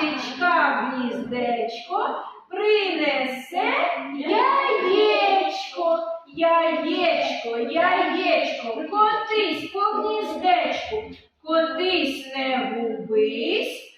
пташечка в гніздечко принесе яєчко, яєчко, яєчко, котись по гніздечку, котись не губись.